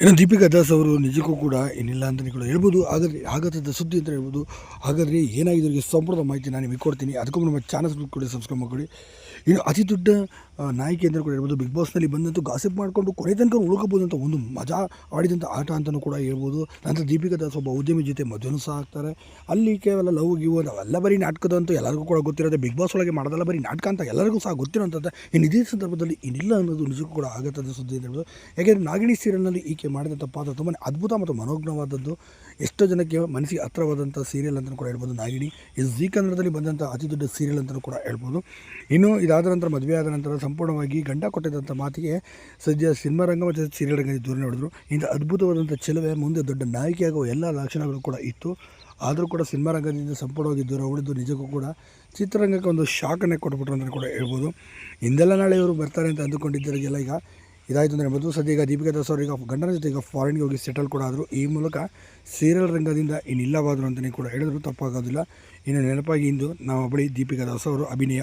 ಇನ್ನು ದೀಪಿಕಾ ದಾಸ್ ಅವರು ನಿಜಕ್ಕೂ ಕೂಡ ಏನಿಲ್ಲ ಅಂತಲೇ ಕೂಡ ಹೇಳ್ಬೋದು. ಆದರೆ ಆಗತದ ಸುದ್ದಿ ಅಂತ ಹೇಳ್ಬೋದು. ಹಾಗಾದರೆ ಏನಾಗಿದೆ ಸಂಪೂರ್ಣ ಮಾಹಿತಿ ನಾನು ನಿಮಗೆ ಕೊಡ್ತೀನಿ. ಅದಕ್ಕೂ ನಮ್ಮ ಚಾನಲ್ ಕೂಡ ಸಬ್ಸ್ಕ್ರೈಬ್ ಮಾಡಿಕೊಡಿ ಇನ್ನು ಅತಿ ದೊಡ್ಡ ನಾಯಕಿ ಅಂತ ಕೂಡ ಹೇಳ್ಬೋದು ಬಿಗ್ ಬಾಸ್ನಲ್ಲಿ ಬಂದಂತೂ ಗಾಸಿಪ್ ಮಾಡಿಕೊಂಡು ಕೊನೆ ತನಕ ಉಳ್ಕೋಬೋದು ಅಂತ ಒಂದು ಮಜಾ ಆಡಿದಂಥ ಆಟ ಅಂತಲೂ ಕೂಡ ಹೇಳ್ಬೋದು. ನಂತರ ದೀಪಿಕಾ ದಾಸ್ ಒಬ್ಬ ಉದ್ಯಮಿ ಜೊತೆ ಮದುವೆನೂ ಸಹ ಆಗ್ತಾರೆ. ಅಲ್ಲಿ ಕೇವಲ ಲವ್, ಗಿವ್ ಅವೆಲ್ಲ ಬರೀ ನಾಟಕದಂತೂ ಎಲ್ಲರಿಗೂ ಕೂಡ ಗೊತ್ತಿರೋದೆ. ಬಿಗ್ ಬಾಸ್ ಒಳಗೆ ಮಾಡೋದಲ್ಲ ಬರೀ ನಾಟಕ ಅಂತ ಎಲ್ಲರಿಗೂ ಸಹ ಗೊತ್ತಿರೋಂಥದ್ದು ಇನ್ನು ಇದೇ ಸಂದರ್ಭದಲ್ಲಿ ಇನ್ನಿಲ್ಲ ಅನ್ನೋದು ನಿಜಕ್ಕೂ ಕೂಡ ಆಗತ್ತದ ಸುದ್ದಿ ಅಂತ ಹೇಳ್ಬೋದು. ಯಾಕೆಂದರೆ ನಾಗಿಣಿ ಸೀರಿಯಲ್ನಲ್ಲಿ ಈಕೆ ಮಾಡಿದಂಥ ಪಾತ್ರ ತುಂಬಾ ಅದ್ಭುತ ಮತ್ತು ಮನೋಜ್ಞವಾದದ್ದು. ಎಷ್ಟೋ ಜನಕ್ಕೆ ಮನಸ್ಸಿಗೆ ಹತ್ರವಾದಂಥ ಸೀರಿಯಲ್ ಅಂತಲೂ ಕೂಡ ಹೇಳ್ಬೋದು. ನಾಗಿಣಿ ಇದು ಜೀ ಕನ್ನಡದಲ್ಲಿ ಬಂದಂಥ ಅತಿ ದೊಡ್ಡ ಸೀರಿಯಲ್ ಅಂತಲೂ ಕೂಡ ಹೇಳ್ಬೋದು. ಇನ್ನು ಇದಾದ ನಂತರ, ಮದುವೆ ಆದ ನಂತರ ಸಂಪೂರ್ಣವಾಗಿ ಗಂಡ ಕೊಟ್ಟಿದ್ದಂಥ ಮಾತಿಗೆ ಸದ್ಯ ಸಿನಿಮಾ ರಂಗ ಮತ್ತು ಸೀರಿಯಲ್ ರಂಗದಲ್ಲಿ ದೂರ ನೋಡಿದ್ರು. ಇಂಥ ಅದ್ಭುತವಾದಂಥ ಚೆಲುವೆ, ಮುಂದೆ ದೊಡ್ಡ ನಾಯಕಿಯಾಗುವ ಎಲ್ಲ ಲಕ್ಷಣಗಳು ಕೂಡ ಇತ್ತು. ಆದರೂ ಕೂಡ ಸಿನಿಮಾ ರಂಗದಿಂದ ಸಂಪೂರ್ಣವಾಗಿ ದೂರ ಉಳಿದು ನಿಜಕ್ಕೂ ಕೂಡ ಚಿತ್ರರಂಗಕ್ಕೆ ಒಂದು ಶಾಕನ್ನೇ ಕೊಟ್ಬಿಟ್ರು ಅಂತ ಕೂಡ ಹೇಳ್ಬೋದು. ಇಂದೆಲ್ಲ ನಾಳೆ ಇವರು ಬರ್ತಾರೆ ಅಂತ ಅಂದುಕೊಂಡಿದ್ದರಿಗೆಲ್ಲ ಈಗ. ಇದಾಯಿತು ಅಂದರೆ ಮೊದಲು ಸದ್ಯ ಈಗ ದೀಪಿಕಾ ದಾಸ್ ಅವರು ಈಗ ಗಂಡನ ಜೊತೆ ಈಗ ಫಾರಿನ್ಗೆ ಹೋಗಿ ಸೆಟಲ್ ಕೂಡ ಆದರು. ಈ ಮೂಲಕ ಸೀರಿಯಲ್ ರಂಗದಿಂದ ಇನ್ನಿಲ್ಲವಾದರು ಅಂತಲೇ ಕೂಡ ಹೇಳಿದ್ರು. ತಪ್ಪಾಗೋದಿಲ್ಲ. ಇನ್ನು ನೆನಪಾಗಿ ಇಂದು ನಮ್ಮ ಬಳಿ ದೀಪಿಕಾ ದಾಸ್ ಅವರು ಅಭಿನಯ